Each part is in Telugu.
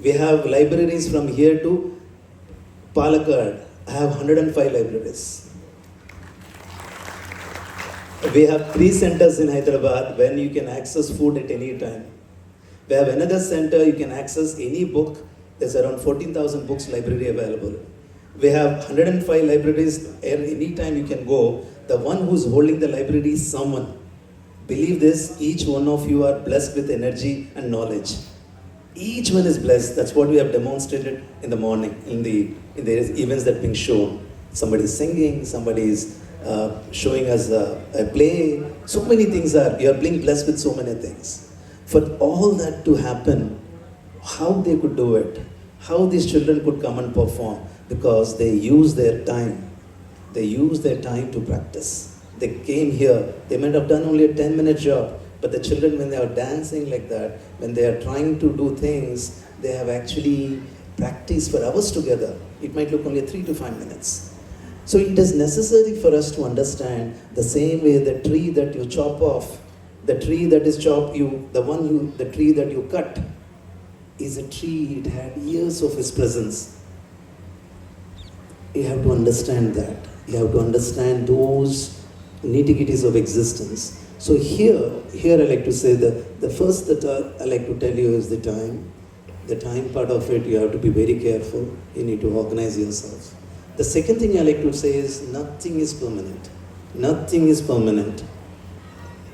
We have libraries from here to Palakkad. I have 105 libraries. We have three centers in Hyderabad when you can access food at any time. We have another center you can access any book. There's around 14,000 books library available. We have 105 libraries and anytime you can go. The one who's holding the library is someone. Believe this, each one of you are blessed with energy and knowledge. Each one is blessed. That's what we have demonstrated in the morning, in the in the events that being shown. Somebody is singing, somebody is uh, showing us a, a play. So many things are. You are being blessed with so many things. For all that to happen, how they could do it, how these children could come and perform, because they use their time. They use their time to practice. They came here. They might have done only a 10 minute job, but the children, when they are dancing like that, when they are trying to do things, they have actually practiced for hours together. It might look only three to five minutes. So it is necessary for us to understand the same way the tree that you chop off, the tree that is chopped, you the one you the tree that you cut is a tree, it had years of his presence. You have to understand that. You have to understand those nitty-gritties of existence. So here, here I like to say that the first that I like to tell you is the time. The time part of it, you have to be very careful. You need to organize yourself. The second thing I like to say is nothing is permanent. Nothing is permanent.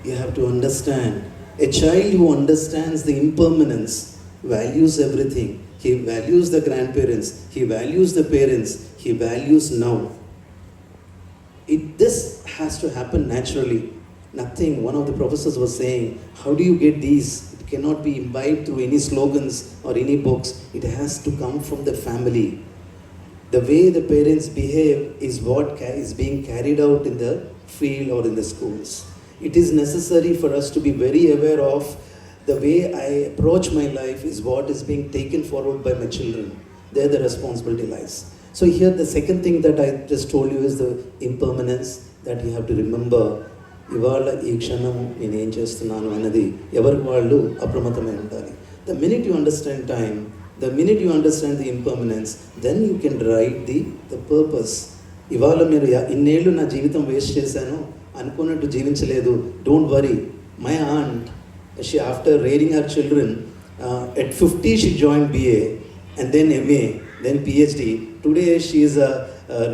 You have to understand. A child who understands the impermanence values everything. He values the grandparents. He values the parents. He values now. It, this has to happen naturally. Nothing. One of the professors was saying, How do you get these? It cannot be imbibed through any slogans or any books. It has to come from the family. The way the parents behave is what is being carried out in the field or in the schools. It is necessary for us to be very aware of the way I approach my life is what is being taken forward by my children. There the responsibility lies. So here the second thing that I just told you is the impermanence that you have to remember. ఇవాళ ఈ క్షణం నేను ఏం చేస్తున్నాను అన్నది ఎవరికి వాళ్ళు అప్రమత్తమై ఉండాలి. The minute you understand time the minute you understand the impermanence then you can write the the purpose ఇవాళ మీరు ఇన్నేళ్ళు నా జీవితం వేస్ట్ చేశాను అనుకున్నట్టు జీవించలేదు. Don't worry my aunt she after rearing our children at fifty she join BA and then MA then PhD. Today she is uh, uh,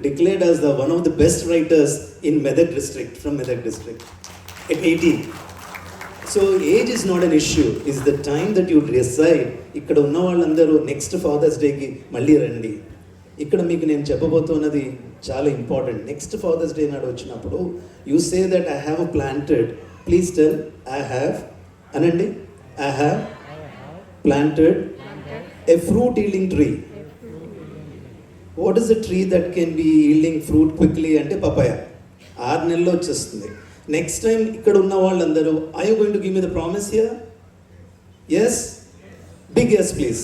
declared as the one of the best writers in Medak district from Medak district at 18. So age is not an issue is the time that you decide ఇక్కడ ఉన్న వాళ్ళందరూ నెక్స్ట్ ఫాదర్స్ డేకి మళ్ళీ రండి. ఇక్కడ మీకు నేను చెప్పబోతున్నది చాలా ఇంపార్టెంట్ నెక్స్ట్ ఫాదర్స్ డే నాడు వచ్చినప్పుడు you say that I have planted please tell I have అనండి I have planted a fruit yielding tree what is the tree that can be yielding fruit quickly అంటే పపాయ. ఆరు నెలల్లో వచ్చేస్తుంది. నెక్స్ట్ టైం ఇక్కడ ఉన్న వాళ్ళందరూ I you going to give me the promise here yes big yes please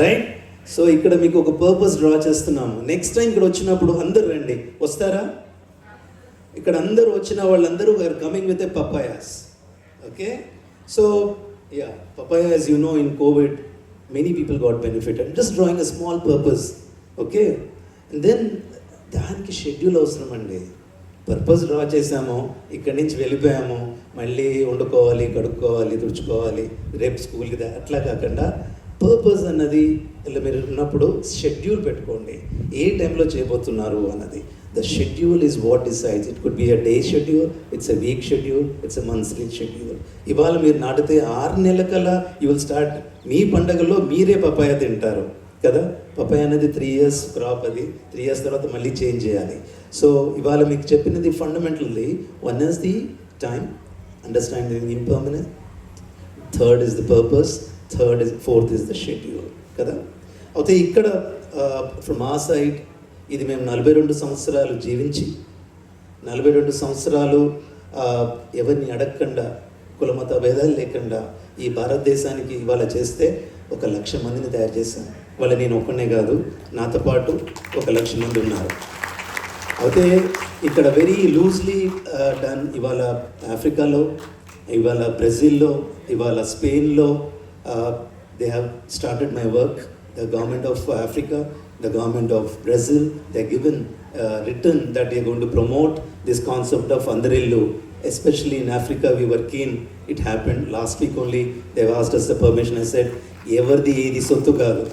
right so ఇక్కడ మీకు ఒక పర్పస్ డ్రా చేస్తున్నాము. నెక్స్ట్ టైం ఇక్కడ వచ్చినప్పుడు అందరు రండి. వస్తారా? ఇక్కడ అందరూ వచ్చిన వాళ్ళందరూ are coming with a papayas okay so yeah papayas you know in Covid many people got benefit and just drawing a small purpose okay. Then దానికి షెడ్యూల్ అవసరం అండి పర్పస్ డ్రా చేసాము ఇక్కడి నుంచి వెళ్ళిపోయాము మళ్ళీ వండుకోవాలి కడుక్కోవాలి తుడుచుకోవాలి రేపు స్కూల్కి అట్లా కాకుండా పర్పస్ అన్నది ఇలా మీరు ఉన్నప్పుడు షెడ్యూల్ పెట్టుకోండి. ఏ టైంలో చేయబోతున్నారు అన్నది. The schedule is what decides it could be a day schedule it's a week schedule it's a monthly schedule ఇవాళ మీరు నాటితే ఆరు నెలల కల్లా యూ విల్ స్టార్ట్ మీ పండగల్లో మీరే పపాయ తింటారు. కదా? పపాయ అనేది త్రీ ఇయర్స్ క్రాప్ అది. త్రీ ఇయర్స్ తర్వాత మళ్ళీ చేంజ్ చేయాలి. సో ఇవాళ మీకు చెప్పినది fundamentally one is the time understand the impermanent third is the purpose third is fourth is the schedule కదా? అయితే ఇక్కడ ఫ్రమ్ ఆ సైడ్ ఇది మేము నలభై రెండు సంవత్సరాలు జీవించి నలభై రెండు సంవత్సరాలు ఎవరిని అడగకుండా కులమత భేదాలు లేకుండా ఈ భారతదేశానికి ఇవాళ చేస్తే ఒక లక్ష మందిని తయారు చేశాను. వాళ్ళు నేను ఒక్కనే కాదు నాతో పాటు ఒక లక్ష మంది ఉన్నారు. అయితే ఇక్కడ వెరీ లూజ్లీ డన్ ఇవాళ ఆఫ్రికాలో ఇవాళ బ్రెజిల్లో ఇవాళ స్పెయిన్లో they have started my work the government of Africa the government of Brazil they given written that you gone to promote this concept of అందరిల్లు especially in Africa we were keen it happened last week only they asked us the permission as said ఎవరిది ఏది సొత్తు కాదు?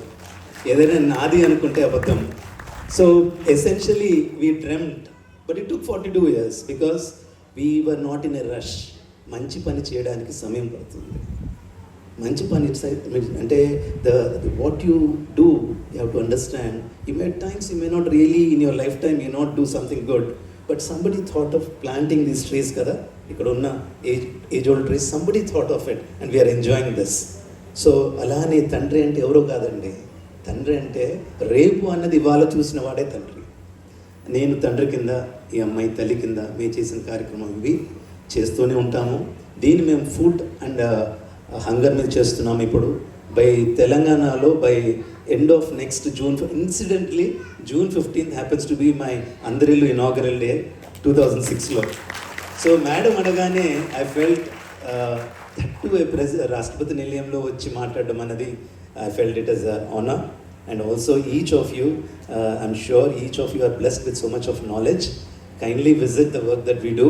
ఏదైనా నాది అనుకుంటే అబద్ధం. So essentially we dreamed but it took forty two years because we were not in a rush మంచి పని చేయడానికి సమయం పడుతుంది. మంచి పని అంటే the what you do you have to understand you may times you may not really in your life time you not do something good but somebody thought of planting these trees కదా? ఇక్కడ ఉన్న age age old trees somebody thought of it and we're enjoying this so అలానే తండ్రి అంటే ఎవరో కాదండి. తండ్రి అంటే రేపు అన్నది ఇవాళ చూసిన వాడే తండ్రి. నేను తండ్రి కింద ఈ అమ్మాయి తల్లి కింద మేము చేసిన కార్యక్రమం ఇవి చేస్తూనే ఉంటాము. దీన్ని మేము ఫుడ్ అండ్ హంగర్ మీద చేస్తున్నాము ఇప్పుడు. బై తెలంగాణలో by end of next June incidentally June fifteenth happens to be my అందరిల్లు inaugural day two thousand సిక్స్లో. సో మేడం అనగానే ఐ ఫెల్ట్ థర్టీ ప్రెస్ రాష్ట్రపతి నిలయంలో వచ్చి మాట్లాడడం అన్నది I felt it as honour and also each of you I'm sure each of you are blessed with so much of knowledge kindly visit the work that we do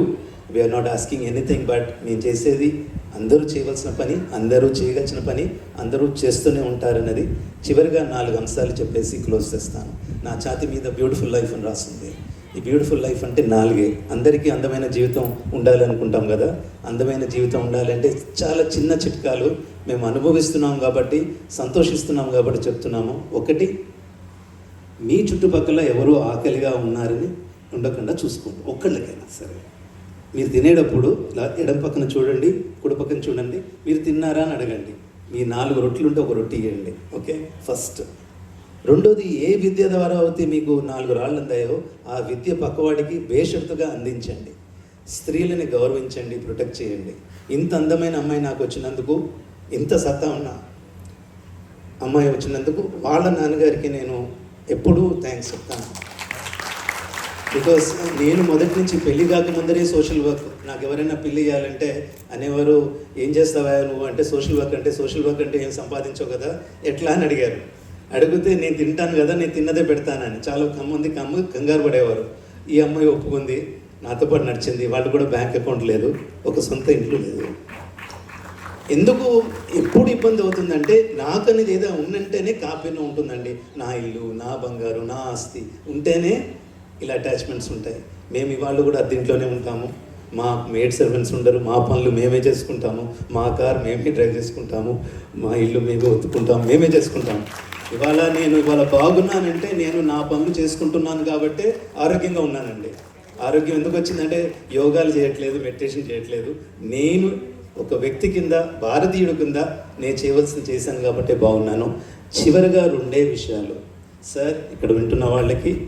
we're not asking anything but మేము చేసేది అందరూ చేయవలసిన పని అందరూ చేయగలిసిన పని అందరూ చేస్తూనే ఉంటారన్నది చివరిగా నాలుగు అంశాలు చెప్పేసి క్లోజ్ చేస్తాను. నా ఛాతి మీద బ్యూటిఫుల్ లైఫ్ అని రాస్తుంది. ఈ బ్యూటిఫుల్ లైఫ్ అంటే నాలుగే. అందరికీ అందమైన జీవితం ఉండాలనుకుంటాం కదా? అందమైన జీవితం ఉండాలంటే చాలా చిన్న చిట్కాలు మేము అనుభవిస్తున్నాం కాబట్టి సంతోషిస్తున్నాం కాబట్టి చెప్తున్నాము. ఒకటి మీ చుట్టుపక్కల ఎవరో ఆకలిగా ఉన్నారని ఉండకుండా చూసుకోండి. ఒక్కళ్ళకైనా సరే. మీరు తినేటప్పుడు ఇలా ఎడం పక్కన చూడండి కుడి పక్కన చూడండి మీరు తిన్నారా అని అడగండి. మీ నాలుగు రొట్టెలు ఉంటే ఒక రొట్టె ఇవ్వండి. ఓకే? ఫస్ట్. రెండోది ఏ విద్య ద్వారా అయితే మీకు నాలుగు రాళ్ళు అందాయో ఆ విద్య పక్కవాడికి బేషరతుగా అందించండి. స్త్రీలని గౌరవించండి ప్రొటెక్ట్ చేయండి. ఇంత అందమైన అమ్మాయి నాకు వచ్చినందుకు ఇంత సత్తా ఉన్నా అమ్మాయి వచ్చినందుకు వాళ్ళ నాన్నగారికి నేను ఎప్పుడూ థ్యాంక్స్ చెప్తాను. బికాస్ నేను మొదటి నుంచి పెళ్ళి కాకముందరే సోషల్ వర్క్ నాకు ఎవరైనా పెళ్ళి చేయాలంటే అనేవారు ఏం చేస్తావా నువ్వు? అంటే సోషల్ వర్క్ అంటే సోషల్ వర్క్ అంటే ఏం సంపాదించవు కదా? ఎట్లా అని అడిగారు. అడిగితే నేను తింటాను కదా నేను తిన్నదే పెడతానని. చాలా మంది కమ్మ కంగారు పడేవారు. ఈ అమ్మాయి ఒప్పుకుంది. నాతో పాటు నడిచింది. వాళ్ళు కూడా బ్యాంక్ అకౌంట్ లేదు. ఒక సొంత ఇంట్లో లేదు. ఎందుకు ఎప్పుడు ఇబ్బంది అవుతుందంటే నాకు అనేది ఏదో ఉందంటేనే కాపీలో ఉంటుందండి. నా ఇల్లు నా బంగారు నా ఆస్తి ఉంటేనే ఇలా అటాచ్మెంట్స్ ఉంటాయి. మేము ఇవాళ కూడా దీంట్లోనే ఉంటాము. మా మేడ్ సర్వెంట్స్ ఉండరు. మా పనులు మేమే చేసుకుంటాము. మా కార్ మేమే డ్రైవ్ చేసుకుంటాము. మా ఇల్లు మేమే ఒత్తుకుంటాము మేమే చేసుకుంటాము. ఇవాళ నేను ఇవాళ బాగున్నానంటే నేను నా పనులు చేసుకుంటున్నాను కాబట్టి ఆరోగ్యంగా ఉన్నానండి. ఆరోగ్యం ఎందుకు వచ్చిందంటే యోగాలు చేయట్లేదు మెడిటేషన్ చేయట్లేదు. నేను ఒక వ్యక్తి కింద భారతీయుడు కింద నేను చేయవలసింది చేశాను కాబట్టి బాగున్నాను. చివరిగా రెండే విషయాలు. సార్ ఇక్కడ వింటున్న వాళ్ళకి.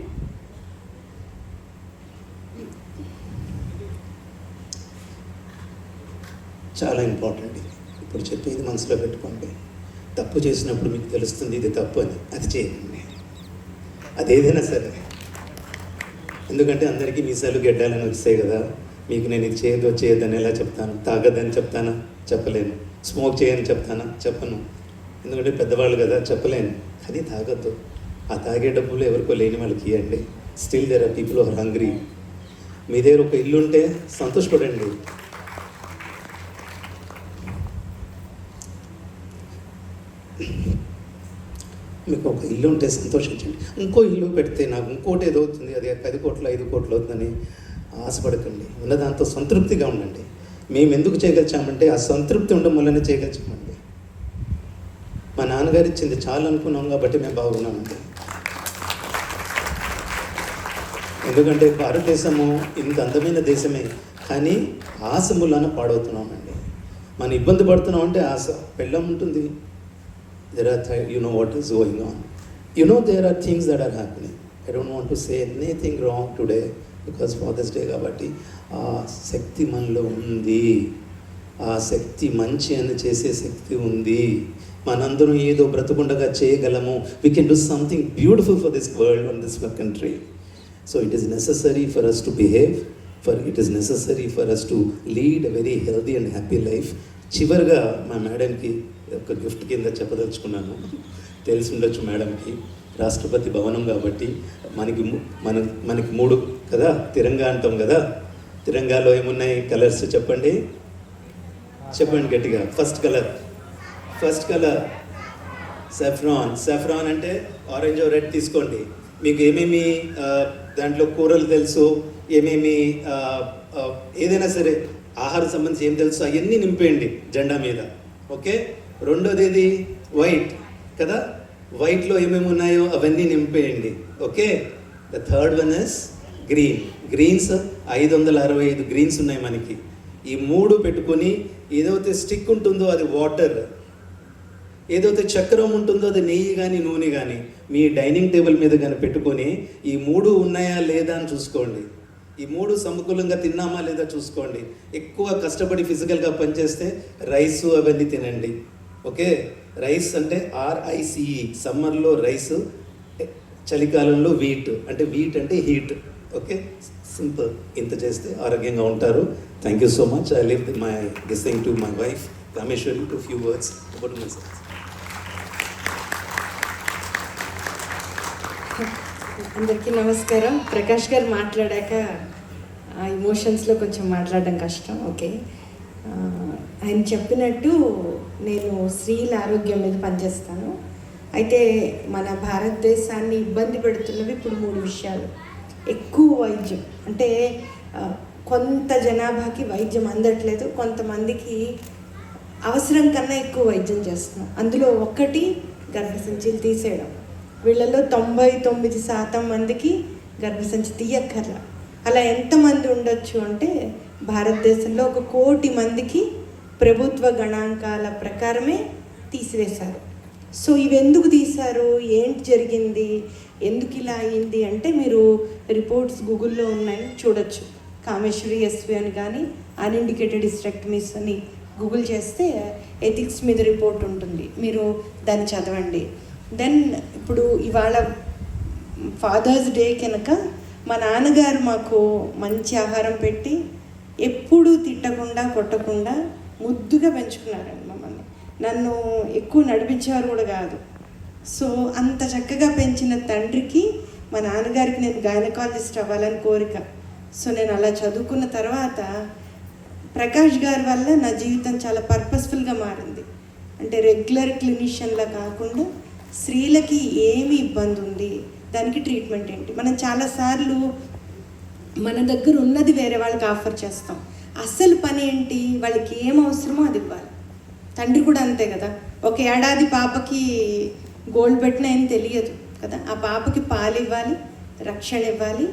చాలా ఇంపార్టెంట్. ఇది ఇప్పుడు చెప్పేది మనసులో పెట్టుకోండి. తప్పు చేసినప్పుడు మీకు తెలుస్తుంది ఇది తప్పు అని. అది చేయండి. అదేదైనా సరే. ఎందుకంటే అందరికీ మీసాలు గెడ్డాలని వస్తాయి కదా. మీకు నేను ఇది చేయదు చేయొద్దని ఎలా చెప్తాను? తాగదని చెప్తానా? చెప్పలేను. స్మోక్ చేయని చెప్తానా? చెప్పను. ఎందుకంటే పెద్దవాళ్ళు కదా చెప్పలేను. అది తాగొద్దు. ఆ తాగే డబ్బులు ఎవరికో లేని వాళ్ళకి ఇవ్వండి. Still there are people are hungry మీ దగ్గర ఒక ఇల్లు ఉంటే సంతోషపడండి. మీకు ఒక ఇల్లు ఉంటే సంతోషించండి. ఇంకో ఇల్లు పెడితే నాకు ఇంకోటి ఏదో అవుతుంది. అది పది కోట్లు ఐదు కోట్లు అవుతుందని. ఆశపడకండి. ఉన్న దాంతో సంతృప్తిగా ఉండండి. మేము ఎందుకు చేయగలిచామంటే ఆ సంతృప్తి ఉండడం వల్లనే చేయగలిచామండి. మా నాన్నగారు ఇచ్చింది చాలా అనుకున్నాం కాబట్టి మేము బాగున్నామండి. ఎందుకంటే భారతదేశము ఇంత అందమైన దేశమే కానీ ఆశ మూలాన పాడవుతున్నామండి. మనం ఇబ్బంది పడుతున్నాం అంటే ఆశ పెళ్ళం ఉంటుంది. There are you know what is going on you know there are things that are are I don't want to say anything wrong today because Father's Day కాబట్టి ఆ శక్తి మనలో ఉంది. ఆ శక్తి మంచి అని చేసే శక్తి ఉంది. మనందరం ఏదో బ్రతుకుండగా చేయగలము. We can do something beautiful for this world and this country so it is necessary for us to behave for it is necessary for us to lead a very healthy and happy life చివరిగా మా మేడంకి ఒక గిఫ్ట్ కింద చెప్పదలుచుకున్నాను. తెలిసి ఉండొచ్చు మేడంకి. రాష్ట్రపతి భవనం కాబట్టి మనకి మన మనకి మూడు కదా? తిరంగా అంటాం కదా? తిరంగాలో ఏమున్నాయి కలర్స్ చెప్పండి? చెప్పండి గట్టిగా. First colour. First colour. Saffron. Saffron అంటే ఆరెంజ్ రెడ్ తీసుకోండి. మీకు ఏమేమి దాంట్లో కూరలు తెలుసు? ఏమేమి ఏదైనా సరే ఆహార సంబంధించి ఏం తెలుసు? అవన్నీ నింపేయండి జెండా మీద. ఓకే? రెండోది ఏది? వైట్. కదా? వైట్లో ఏమేమి ఉన్నాయో అవన్నీ నింపేయండి. Okay the third one is green greens ఐదు వందల అరవై ఐదు గ్రీన్స్ ఉన్నాయి మనకి. ఈ మూడు పెట్టుకొని ఏదైతే స్టిక్ ఉంటుందో అది వాటర్ ఏదైతే చక్రం ఉంటుందో అది నెయ్యి కానీ నూనె కానీ మీ డైనింగ్ టేబుల్ మీద కానీ పెట్టుకొని ఈ మూడు ఉన్నాయా లేదా అని చూసుకోండి. ఈ మూడు సమకూలంగా తిన్నామా లేదా చూసుకోండి. ఎక్కువ కష్టపడి ఫిజికల్గా పనిచేస్తే రైస్ అవన్నీ తినండి. ఓకే రైస్ అంటే ఆర్ఐసిఈ సమ్మర్లో రైస్ చలికాలంలో వీట్ అంటే వీట్ అంటే హీట్ ఓకే సింపుల్ ఇంత చేస్తే ఆరోగ్యంగా ఉంటారు. Thank you so much I live my kissing to my wife Rameshwari to few words about my self అందరికీ నమస్కారం. ప్రకాష్ గారు మాట్లాడాక ఆ ఎమోషన్స్లో కొంచెం మాట్లాడడం కష్టం. ఓకే ఆయన చెప్పినట్టు నేను స్త్రీల ఆరోగ్యం మీద పనిచేస్తాను. అయితే మన భారతదేశాన్ని ఇబ్బంది పెడుతున్నవి ఇప్పుడు మూడు విషయాలు. ఎక్కువ వైద్యం. అంటే కొంత జనాభాకి వైద్యం అందట్లేదు. కొంతమందికి అవసరం కన్నా ఎక్కువ వైద్యం చేస్తున్నాం. అందులో ఒకటి గర్భసంచులు తీసేయడం. వీళ్ళలో తొంభై తొమ్మిది శాతం మందికి గర్భసంచి తీయక్కర్లా. అలా ఎంతమంది ఉండొచ్చు అంటే భారతదేశంలో ఒక కోటి మందికి ప్రభుత్వ గణాంకాల ప్రకారమే తీసివేశారు. సో ఇవి ఎందుకు తీశారు? ఏంటి జరిగింది? ఎందుకు ఇలా అయింది? అంటే మీరు రిపోర్ట్స్ గూగుల్లో ఉన్నాయని చూడొచ్చు. కామేశ్వరి ఎస్వి అని కానీ అన్ఇండికేటెడ్ హిస్టెక్టమీస్ అని గూగుల్ చేస్తే ఎథిక్స్ మీద రిపోర్ట్ ఉంటుంది. మీరు దాన్ని చదవండి. దెన్ ఇప్పుడు ఇవాళ ఫాదర్స్ డే కనుక మా నాన్నగారు మాకు మంచి ఆహారం పెట్టి ఎప్పుడూ తిట్టకుండా కొట్టకుండా ముద్దుగా పెంచుకున్నారండి మమ్మల్ని. నన్ను ఎక్కువ నడిపించేవారు కూడా కాదు. సో అంత చక్కగా పెంచిన తండ్రికి మా నాన్నగారికి నేను గైనకాలజిస్ట్ అవ్వాలని కోరిక. సో నేను అలా చదువుకున్న తర్వాత ప్రకాష్ గారి వల్ల నా జీవితం చాలా పర్పస్ఫుల్గా మారింది. అంటే రెగ్యులర్ క్లినిషియన్లా కాకుండా స్త్రీలకి ఏమి ఇబ్బంది ఉంది దానికి ట్రీట్మెంట్ ఏంటి? మనం చాలాసార్లు మన దగ్గర ఉన్నది వేరే వాళ్ళకి ఆఫర్ చేస్తాం. అసలు పని ఏంటి? వాళ్ళకి ఏం అవసరమో అది ఇవ్వాలి. తండ్రి కూడా అంతే కదా. ఒక ఏడాది పాపకి గోల్డ్ పెట్టినా ఏం తెలియదు కదా. ఆ పాపకి పాలు ఇవ్వాలి రక్షణ ఇవ్వాలి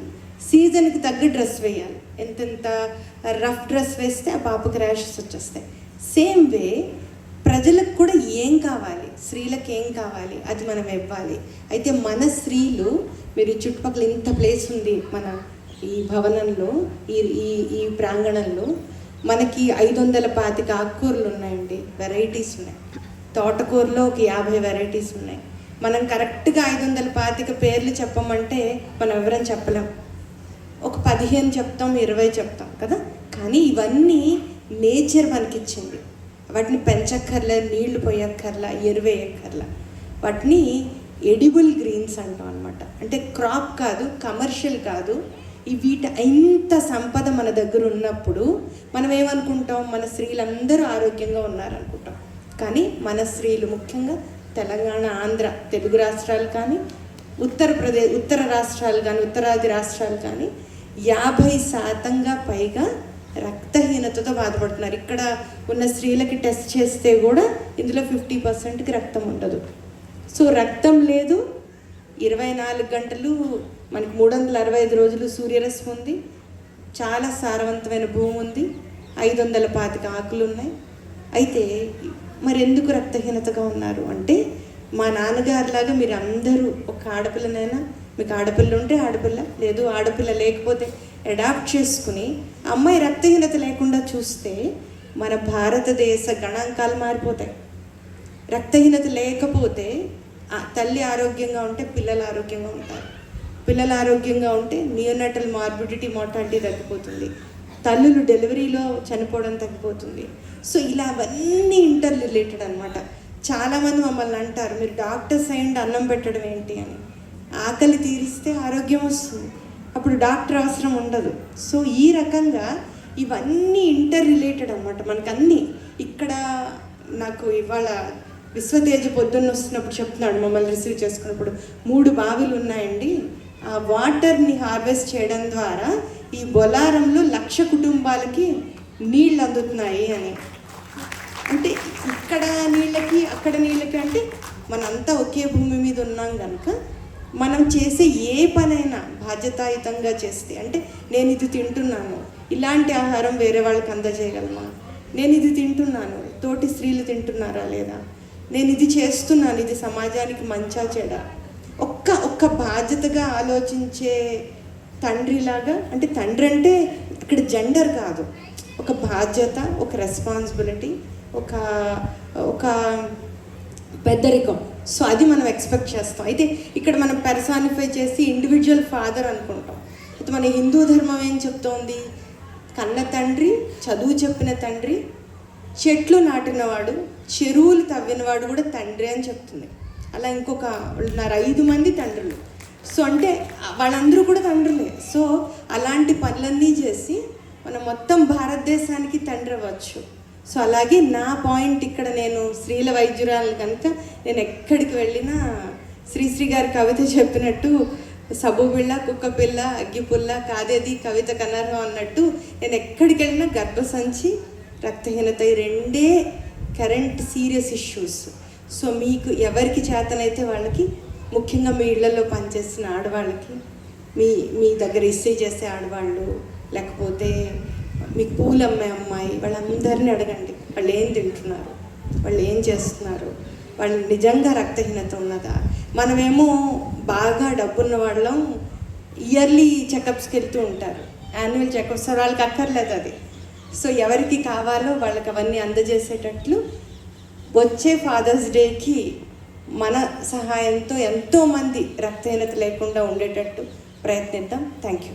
సీజన్కి తగ్గ డ్రెస్ వేయాలి. ఎంతెంత రఫ్ డ్రెస్ వేస్తే ఆ పాపకి ర్యాషెస్ వచ్చేస్తాయి. సేమ్ వే ప్రజలకు కూడా ఏం కావాలి? స్త్రీలకు ఏం కావాలి? అది మనం ఇవ్వాలి. అయితే మన స్త్రీలు మీరు చుట్టుపక్కల ఇంత ప్లేస్ ఉంది మన ఈ భవనంలో ఈ ఈ ఈ ప్రాంగణంలో మనకి ఐదు వందల పాతిక ఆకుకూరలు ఉన్నాయండి. వెరైటీస్ ఉన్నాయి. తోటకూరలో ఒక యాభై వెరైటీస్ ఉన్నాయి. మనం కరెక్ట్గా ఐదు వందల పాతిక పేర్లు చెప్పమంటే మనం ఎవరైనా చెప్పలేం. ఒక పదిహేను చెప్తాం ఇరవై చెప్తాం కదా? కానీ ఇవన్నీ నేచర్ మనకిచ్చింది. వాటిని పెంచక్కర్లా నీళ్ళు పోయక్కర్లా ఎరువేయక్కర్లా. వాటిని ఎడిబుల్ గ్రీన్స్ అంటాం అనమాట అంటే క్రాప్ కాదు కమర్షియల్ కాదు. ఈ వీటి ఇంత సంపద మన దగ్గర ఉన్నప్పుడు మనం ఏమనుకుంటాం? మన స్త్రీలందరూ ఆరోగ్యంగా ఉన్నారనుకుంటాం. కానీ మన స్త్రీలు ముఖ్యంగా తెలంగాణ ఆంధ్ర తెలుగు రాష్ట్రాలు కానీ ఉత్తరప్రదేశ్ ఉత్తర రాష్ట్రాలు కానీ ఉత్తరాది రాష్ట్రాలు కానీ యాభై శాతంగా పైగా రక్తహీనతతో బాధపడుతున్నారు. ఇక్కడ ఉన్న స్త్రీలకి టెస్ట్ చేస్తే కూడా ఇందులో ఫిఫ్టీ పర్సెంట్కి రక్తం ఉండదు. సో రక్తం లేదు ఇరవై నాలుగు గంటలు మనకి మూడు వందల అరవై ఐదు రోజులు సూర్యరశ్మి ఉంది. చాలా సారవంతమైన భూమి ఉంది. ఐదు వందల పాతిక ఆకులు ఉన్నాయి. అయితే మరి ఎందుకు రక్తహీనతగా ఉన్నారు? అంటే మా నాన్నగారిలాగా మీరు అందరూ ఒక ఆడపిల్లనైనా మీకు ఆడపిల్ల ఉంటే ఆడపిల్ల లేదు ఆడపిల్ల లేకపోతే అడాప్ట్ చేసుకుని అమ్మాయి రక్తహీనత లేకుండా చూస్తే మన భారతదేశ గణాంకాలు మారిపోతాయి. రక్తహీనత లేకపోతే తల్లి ఆరోగ్యంగా ఉంటే పిల్లలు ఆరోగ్యంగా ఉంటారు. పిల్లలు ఆరోగ్యంగా ఉంటే నియోనటల్ మార్బిడిటీ మార్టాలిటీ తగ్గిపోతుంది. తల్లులు డెలివరీలో చనిపోవడం తగ్గిపోతుంది. సో ఇలా అవన్నీ ఇంటర్ రిలేటెడ్ అనమాట చాలామంది మమ్మల్ని అంటారు మీరు డాక్టర్స్ అయ్యండి అన్నం పెట్టడం ఏంటి? అని. ఆకలి తీరిస్తే ఆరోగ్యం వస్తుంది. అప్పుడు డాక్టర్ అవసరం ఉండదు. సో ఈ రకంగా ఇవన్నీ ఇంటర్ రిలేటెడ్ అనమాట మనకు అన్నీ ఇక్కడ నాకు ఇవాళ విశ్వతేజ పొద్దున్న వస్తున్నప్పుడు చెప్తున్నాడు మమ్మల్ని రిసీవ్ చేసుకున్నప్పుడు. మూడు బావిలు ఉన్నాయండి. ఆ వాటర్ని హార్వెస్ట్ చేయడం ద్వారా ఈ బొలారంలో లక్ష కుటుంబాలకి నీళ్ళు అందుతున్నాయి అని. అంటే ఇక్కడ నీళ్ళకి అక్కడ నీళ్ళకి అంటే మనంతా ఒకే భూమి మీద ఉన్నాం కనుక మనం చేసే ఏ పనైనా బాధ్యతాయుతంగా చేస్తే అంటే నేను ఇది తింటున్నాను ఇలాంటి ఆహారం వేరే వాళ్ళకి అందజేయగలమా? నేను ఇది తింటున్నాను తోటి స్త్రీలు తింటున్నారా లేదా? నేను ఇది చేస్తున్నాను ఇది సమాజానికి మంచా చెడ. ఒక్క ఒక్క బాధ్యతగా ఆలోచించే తండ్రిలాగా అంటే తండ్రి అంటే ఇక్కడ జెండర్ కాదు. ఒక బాధ్యత ఒక రెస్పాన్సిబిలిటీ ఒక ఒక పెద్దరికం. సో అది మనం ఎక్స్పెక్ట్ చేస్తాం. అయితే ఇక్కడ మనం పెర్సానిఫై చేసి ఇండివిజువల్ ఫాదర్ అనుకుంటాం. అయితే మన హిందూ ధర్మం ఏం చెప్తోంది? కన్న తండ్రి చదువు చెప్పిన తండ్రి చెట్లు నాటినవాడు చెరువులు తవ్వినవాడు కూడా తండ్రి అని చెప్తుంది. అలా ఇంకొక ఉన్నారు ఐదు మంది తండ్రులు. సో అంటే వాళ్ళందరూ కూడా తండ్రులే. సో అలాంటి పనులన్నీ చేసి మనం మొత్తం భారతదేశానికి తండ్రి అవ్వచ్చు. సో అలాగే నా పాయింట్ ఇక్కడ నేను స్త్రీల వైద్యురాలు కనుక నేను ఎక్కడికి వెళ్ళినా శ్రీశ్రీ గారి కవిత చెప్పినట్టు సబ్బు బిళ్ళ కుక్క పిల్ల అగ్గిపుల్ల కాదేది కవిత కనర్హం అన్నట్టు నేను ఎక్కడికి వెళ్ళినా గర్భసంచి రక్తహీనత ఈ రెండే కరెంట్ సీరియస్ ఇష్యూస్ సో మీకు ఎవరికి చేతనైతే వాళ్ళకి ముఖ్యంగా మీ ఇళ్ళలో పనిచేస్తున్న ఆడవాళ్ళకి మీ మీ దగ్గర ఇస్త్రీ చేసే ఆడవాళ్ళు లేకపోతే మీకు పూలు అమ్మే అమ్మాయి వాళ్ళందరినీ అడగండి. వాళ్ళు ఏం తింటున్నారు? వాళ్ళు ఏం చేస్తున్నారు? వాళ్ళు నిజంగా రక్తహీనత ఉన్నదా? మనమేమో బాగా డబ్బున్న వాళ్ళం ఇయర్లీ చెకప్స్కి వెళ్తూ ఉంటారు. యాన్యువల్ చెకప్స్ వాళ్ళకి అక్కర్లేదు అది. సో ఎవరికి కావాలో వాళ్ళకి అవన్నీ అందజేసేటట్లు వచ్చే ఫాదర్స్ డేకి మన సహాయంతో ఎంతోమంది రక్తహీనత లేకుండా ఉండేటట్టు ప్రయత్నిద్దాం. Thank you